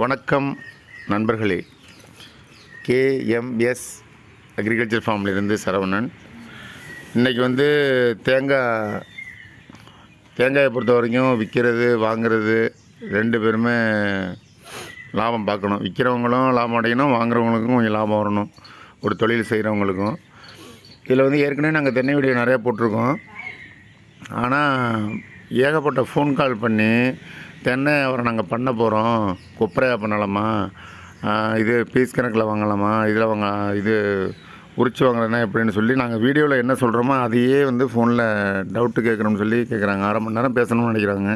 வணக்கம் நண்பர்களே. KMS agriculture ஃபார்ம்லேருந்து சரவணன். இன்றைக்கி வந்து தேங்காய் தேங்காயை பொறுத்த வரைக்கும் விற்கிறது வாங்குறது ரெண்டு பேருமே லாபம் பார்க்கணும். விற்கிறவங்களும் லாபம் அடையணும் வாங்குறவங்களுக்கும் கொஞ்சம் லாபம் வரணும். ஒரு தொழில் செய்கிறவங்களுக்கும் இதில் வந்து ஏற்கனவே நாங்கள் தென்னை வீடியோ நிறையா போட்டிருக்கோம். ஆனால் ஏகப்பட்ட ஃபோன் கால் பண்ணி தென்னை வியாபாரம் நாங்கள் பண்ண போகிறோம். கொப்பரையாக பண்ணலாமா? இது பீஸ் கணக்கில் வாங்கலாமா? இதில் வாங்க இது உரிச்சு வாங்குறதுனா எப்படின்னு சொல்லி நாங்கள் வீடியோவில் என்ன சொல்கிறோமோ அதையே வந்து ஃபோனில் டவுட்டு கேட்குறோம்னு சொல்லி கேட்குறாங்க. அரை மணி நேரம் பேசணும்னு நினைக்கிறாங்க.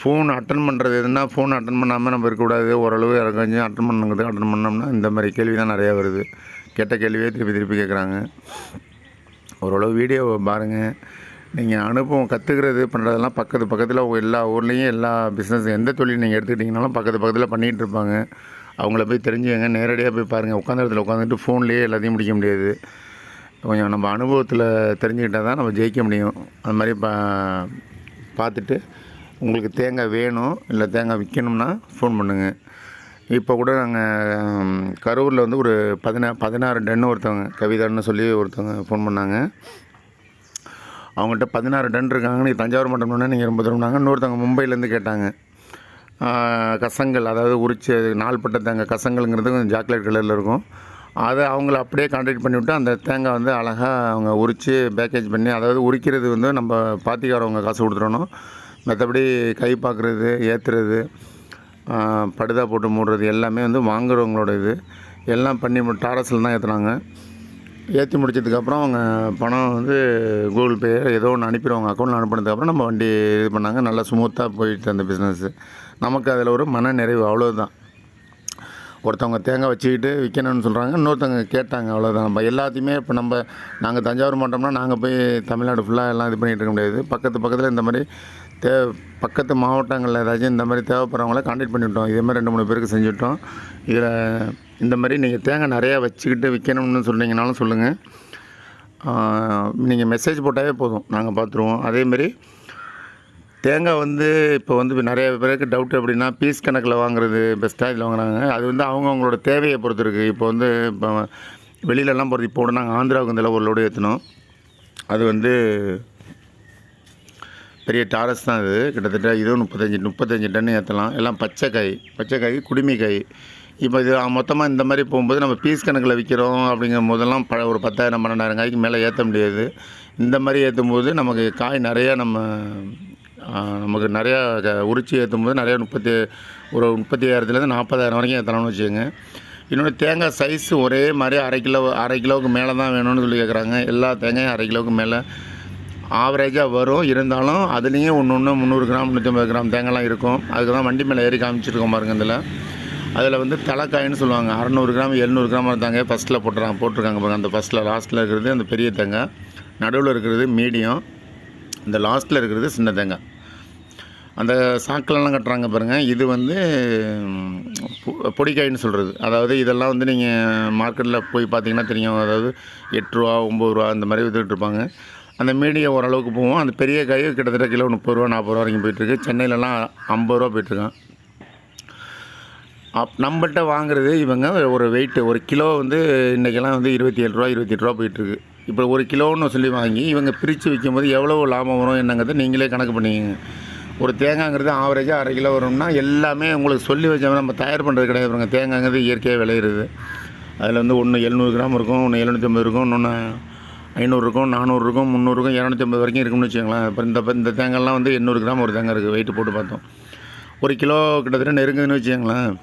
ஃபோன் அட்டன் பண்ணுறது எதுனா ஃபோன் அட்டன் பண்ணாமல் நம்ம இருக்கக்கூடாது. ஓரளவு இறங்கி அட்டன் பண்ணுங்கிறது அட்டன் பண்ணோம்னா இந்த மாதிரி கேள்வி தான் நிறையா வருது. கெட்ட கேள்வியே திருப்பி திருப்பி கேட்குறாங்க. ஓரளவு வீடியோவை பாருங்கள் நீங்கள் அனுபவம் கற்றுக்கிறது பண்ணுறதெல்லாம் பக்கத்து பக்கத்தில் எல்லா ஊர்லேயும் எல்லா பிஸ்னஸ் எந்த தொழில் நீங்கள் எடுத்துக்கிட்டிங்கனாலும் பக்கத்து பக்கத்தில் பண்ணிகிட்டு இருப்பாங்க. அவங்கள போய் தெரிஞ்சுக்கங்க. நேரடியாக போய் பாருங்கள் உட்காந்த இடத்துல உட்காந்துட்டு ஃபோன்லேயே எல்லாத்தையும் முடிக்க முடியாது. கொஞ்சம் நம்ம அனுபவத்தில் தெரிஞ்சுக்கிட்டால் தான் நம்ம ஜெயிக்க முடியும். அது மாதிரி பா பார்த்துட்டு உங்களுக்கு தேங்காய் வேணும் இல்லை தேங்காய் விற்கணும்னா ஃபோன் பண்ணுங்கள் இப்போ கூட நாங்கள் கரூரில் வந்து ஒரு பதினா பதினாறு டன்னு ஒருத்தவங்க கவிதான்னு சொல்லி ஒருத்தவங்க ஃபோன் பண்ணாங்க. அவங்கள்ட்ட பதினாறு டன் இருக்காங்க. நீ தஞ்சாவூர் மாவட்டம்னா நீங்கள் ரொம்ப தூரம்னாங்க இன்னொருத்தவங்க மும்பையிலேருந்து கேட்டாங்க. கசங்கள் அதாவது உரிச்ச நாள்பட்ட தேங்காய் கசங்கள்ங்கிறது கொஞ்சம் சாக்லேட் கலரில் இருக்கும். அதை அவங்கள அப்படியே கான்டாக்ட் பண்ணிவிட்டு அந்த தேங்காய் வந்து அழகாக அவங்க உரித்து பேக்கேஜ் பண்ணி அதாவது உரிக்கிறது வந்து நம்ம பாத்திக்காரவங்க காசு கொடுத்துடணும். மற்றபடி கை பார்க்குறது ஏற்றுறது படுதா போட்டு மூடுறது எல்லாமே வந்து வாங்குறவங்களோட இது. எல்லாம் பண்ணி டாரஸில் தான் ஏற்றுனாங்க ஏற்றி முடிச்சதுக்கப்புறம் அவங்க பணம் வந்து கூகுள் பே ஏதோ ஒன்று அனுப்பிடுவாங்க அக்கௌண்ட்டில் அனுப்பினதுக்கப்புறம் நம்ம வண்டி இது பண்ணாங்க. நல்லா ஸ்மூத்தாக போயிட்டு அந்த பிஸ்னஸ்ஸு நமக்கு அதில் ஒரு மன நிறைவு. அவ்வளோதான் ஒருத்தவங்க தேங்காய் வச்சுக்கிட்டு விற்கணும்னு சொல்கிறாங்க இன்னொருத்தவங்க கேட்டாங்க. அவ்வளோதான் நம்ம எல்லாத்தையுமே இப்போ நம்ம நாங்கள் தஞ்சாவூர் மாட்டோம்னா நாங்கள் போய் தமிழ்நாடு ஃபுல்லாக எல்லாம் இது பண்ணிகிட்டு இருக்க முடியாது. பக்கத்து பக்கத்தில் இந்த மாதிரி தே பக்கத்து மாவட்டங்களில் ஏதாச்சும் இந்த மாதிரி தேவைப்படுறவங்கள கான்டாக்ட் பண்ணிவிட்டோம். இதே மாதிரி ரெண்டு மூணு பேருக்கு செஞ்சுட்டோம். இதில் இந்த மாதிரி நீங்கள் தேங்காய் நிறையா வச்சுக்கிட்டு விற்கணும்னு சொன்னீங்கனாலும் சொல்லுங்கள் நீங்கள் மெசேஜ் போட்டாவே போதும். நாங்கள் பார்த்துருவோம் அதேமாரி தேங்காய் வந்து இப்போ வந்து நிறைய பேருக்கு டவுட் எப்படின்னா பீஸ் கணக்கில் வாங்குறது பெஸ்ட்டாக இதில் வாங்குறாங்க. அது வந்து அவங்கவுங்களோட தேவையை பொறுத்து இருக்குது இப்போ வந்து இப்போ வெளியிலலாம் போகிறது இப்போ நாங்கள் ஆந்திராவுக்கு இந்த ஒரு லோடு ஏற்றினோம் அது வந்து பெரிய டாரஸ் தான் இது கிட்டத்தட்ட இதுவும் முப்பத்தஞ்சு முப்பத்தஞ்சு டன்னு ஏற்றலாம் எல்லாம் பச்சை காய் பச்சை காய் குடுமி காய். இப்போ இது மொத்தமாக இந்த மாதிரி போகும்போது நம்ம பீஸ் கணக்கில் விற்கிறோம் அப்படிங்கும் போதெல்லாம் ப ஒரு பத்தாயிரம் பன்னெண்டாயிரம் காய்க்கு மேலே ஏற்ற முடியாது. இந்த மாதிரி ஏற்றும் போது நமக்கு காய் நிறையா நம்ம நமக்கு நிறையா க- உரிச்சு ஏற்றும் போது நிறையா முப்பத்தி ஒரு முப்பத்தி ஐயாயிரத்துலேருந்து நாற்பதாயிரம் வரைக்கும் ஏற்றலாம்னு வச்சுக்கோங்க. இன்னொன்று தேங்காய் சைஸ் ஒரே மாதிரி அரை கிலோ அரை கிலோவுக்கு மேலே தான் வேணும்னு சொல்லி கேட்குறாங்க எல்லா தேங்காயும் அரை கிலோவுக்கு மேலே ஆவரேஜாக வரும். இருந்தாலும் அதுலேயும் ஒன்று ஒன்று முந்நூறு கிராம் நூற்றம்பது கிராம் தேங்காய்லாம் இருக்கும். அதுக்கு தான் வண்டி மேலே ஏறி காமிச்சிருக்கோம் பாருங்கள் இதில். அதில் வந்து தலைக்காயின்னு சொல்லுவாங்க. அறநூறு கிராம் எழுநூறு கிராம் தாங்க ஃபஸ்ட்டில் போட்டுறாங்க போட்டிருக்காங்க பாருங்க. அந்த ஃபஸ்ட்டில் லாஸ்ட்டில் இருக்கிறது அந்த பெரிய தேங்காய். நடுவில் இருக்கிறது மீடியம். இந்த லாஸ்ட்டில் இருக்கிறது சின்ன தேங்காய். அந்த சாக்கிலலாம் கட்டுறாங்க பாருங்கள் இது வந்து பொடிக்காயின்னு சொல்கிறது அதாவது இதெல்லாம் வந்து நீங்கள் மார்க்கெட்டில் போய் பார்த்தீங்கன்னா தெரியும். அதாவது எட்டு ரூபா ஒம்பது ரூபா அந்த மாதிரி வித்துட்டு இருப்பாங்க. அந்த மீடியம் ஓரளவுக்கு போவோம். அந்த பெரிய காய் கிட்டத்தட்ட கிலோ முப்பது ரூபா நாற்பது ரூபா வரைக்கும் போயிட்டுருக்கு. சென்னையிலலாம் ஐம்பது ரூபா போயிட்டுருக்கான். அப் நம்மள்கிட்ட வாங்குறது இவங்க ஒரு வெயிட்டு ஒரு கிலோ வந்து இன்றைக்கெல்லாம் வந்து இருபத்தி ஏழு ரூபா இருபத்தி எட்டு ரூபா போயிட்டுருக்கு. இப்போ ஒரு கிலோன்னு சொல்லி வாங்கி இவங்க பிரித்து விற்கும்போது எவ்வளோ லாபம் வரும் என்னங்கிறத நீங்களே கணக்கு பண்ணிக்கங்க. ஒரு தேங்காய்ங்கிறது ஆவரேஜாக அரை கிலோ வரும்னா எல்லாமே உங்களுக்கு சொல்லி வச்சோம் நம்ம தயார் பண்ணுறது கிடையாது பாருங்க. தேங்காய்ங்கிறது இயற்கையாக விளையிறது. அதில் வந்து ஒன்று எழுநூறு கிராம் இருக்கும் ஒன்று எழுநூற்றம்பது இருக்கும் இன்னொன்று ஐநூறு இருக்கும் நானூறு இருக்கும் முந்நூறு இருக்கும் இரநூத்தம்பது வரைக்கும் இருக்கும்னு வச்சுக்கோங்களேன். இப்போ இந்த இந்த தேங்காய்லாம் வந்து எண்ணூறு கிராம் ஒரு தேங்காய் இருக்குது வெயிட்டு போட்டு பார்த்தோம். ஒரு கிலோ கிட்டத்தட்ட நெருங்குதுன்னு வச்சுக்கோங்களேன்.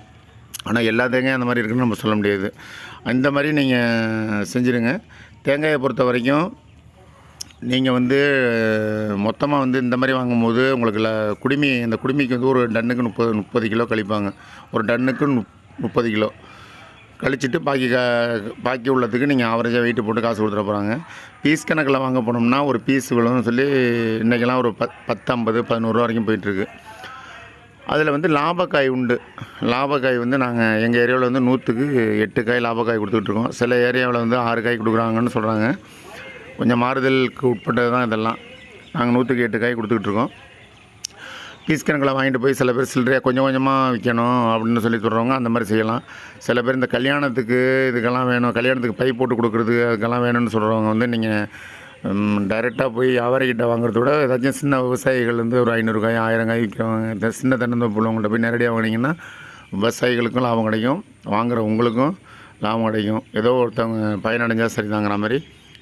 ஆனால் எல்லா தேங்காயும் அந்த மாதிரி இருக்குன்னு நம்ம சொல்ல முடியாது. அந்த மாதிரி நீங்கள் செஞ்சுருங்க. தேங்காயை பொறுத்த வரைக்கும் நீங்கள் வந்து மொத்தமாக வந்து இந்த மாதிரி வாங்கும்போது உங்களுக்கு ல- குடுமி இந்த குடுமிக்கு வந்து ஒரு டன்னுக்கு முப்பது முப்பது கிலோ கழிப்பாங்க. ஒரு டன்னுக்கு முப் முப்பது கிலோ. கழிச்சிட்டு பாக்கி க பாக்கி உள்ளதுக்கு நீங்கள் ஆவரேஜாக வெயிட்டு போட்டு காசு கொடுத்துட போகிறாங்க பீஸ் கணக்கில் வாங்க போனோம்னா ஒரு பீஸ் விழுன்னு சொல்லி இன்றைக்கெல்லாம் ஒரு பத் பத்தம்பது பதினோருவா வரைக்கும் போயிட்டுருக்கு அதில் வந்து லாபக்காய் உண்டு. லாபக்காய் வந்து நாங்கள் எங்கள் ஏரியாவில் வந்து நூற்றுக்கு எட்டு காய் லாபக்காய் கொடுத்துட்ருக்கோம் சில ஏரியாவில் வந்து ஆறு காய் கொடுக்குறாங்கன்னு சொல்கிறாங்க கொஞ்சம் மாறுதலுக்கு உட்பட்டது தான் இதெல்லாம். நாங்கள் நூற்றுக்கு எட்டு காய் கொடுத்துக்கிட்டு இருக்கோம். பீஸ் வாங்கிட்டு போய் சில பேர் சில்லறையாக கொஞ்சம் கொஞ்சமாக விற்கணும் அப்படின்னு சொல்லி சொல்கிறவங்க அந்த மாதிரி செய்யலாம். சில பேர் இந்த கல்யாணத்துக்கு இதுக்கெல்லாம் வேணும் கல்யாணத்துக்கு பை போட்டு கொடுக்குறது அதுக்கெல்லாம் வேணும்னு சொல்கிறவங்க வந்து நீங்கள் டைரெக்டாக போய் வியாபாரிகிட்ட வாங்குறத விட ஏதாச்சும் சின்ன விவசாயிகள் வந்து ஒரு ஐநூறுக்காய் ஆயிரம் காய் விற்கிறவங்க இந்த சின்ன தென்னந்தோப்பு உள்ளவங்கள்ட்ட போய் நேரடியாக வாங்கினீங்கன்னா விவசாயிகளுக்கும் லாபம் கிடைக்கும் வாங்குற உங்களுக்கும் லாபம் கிடைக்கும். ஏதோ ஒருத்தவங்க பயனடைஞ்சால் சரிதாங்கிற மாதிரி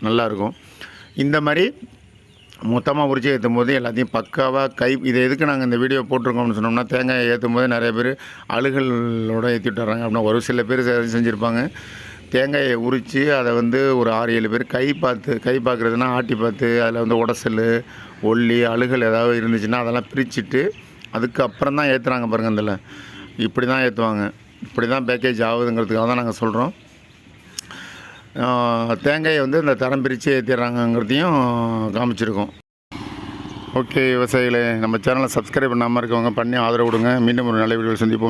நல்லாயிருக்கும் இந்த மாதிரி மொத்தமாக உரிச்சு ஏற்றும் போது எல்லாத்தையும் பக்காவாக கை இதை எதுக்கு நாங்கள் இந்த வீடியோ போட்டிருக்கோம்னு சொன்னோம்னா தேங்காயை ஏற்றும் போது நிறைய பேர் அழுகலோட ஏற்றி விட்டுறாங்க அப்படின்னா ஒரு சில பேர் செஞ்சுருப்பாங்க. தேங்காயை உரித்து அதை வந்து ஒரு ஆறு ஏழு பேர் கை பார்த்து கை பார்க்குறதுனா ஆட்டி பார்த்து அதில் வந்து உடசல் ஒல்லி அழுகல் ஏதாவது இருந்துச்சுன்னா அதெல்லாம் பிரிச்சுட்டு அதுக்கப்புறம் தான் ஏற்றுறாங்க பாருங்கள் அதில் இப்படி தான் ஏற்றுவாங்க இப்படி தான் பேக்கேஜ் ஆகுதுங்கிறதுக்காக தான் நாங்கள் சொல்கிறோம் தேங்காயை வந்து இந்த தரம் பிரித்து ஏற்றிடுறாங்கங்கிறதையும் காமிச்சிருக்கோம். ஓகே விவசாயிகளே நம்ம சேனலை சப்ஸ்கிரைப் பண்ணாமல் இருக்கவங்க பண்ணி ஆதரவு கொடுங்க. மீண்டும் ஒரு நல்ல வீடியோ சந்திப்போம்.